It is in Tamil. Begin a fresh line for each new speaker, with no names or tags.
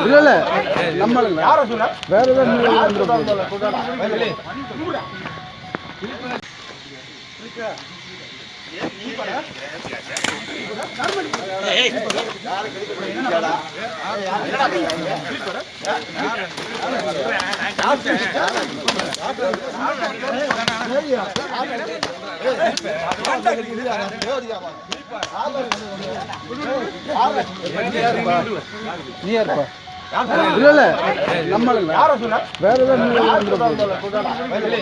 இல்ல இல்ல. நம்மளுங்க வேற ஏதாவது நீ இருப்பா இல்ல வேற ஏதாவது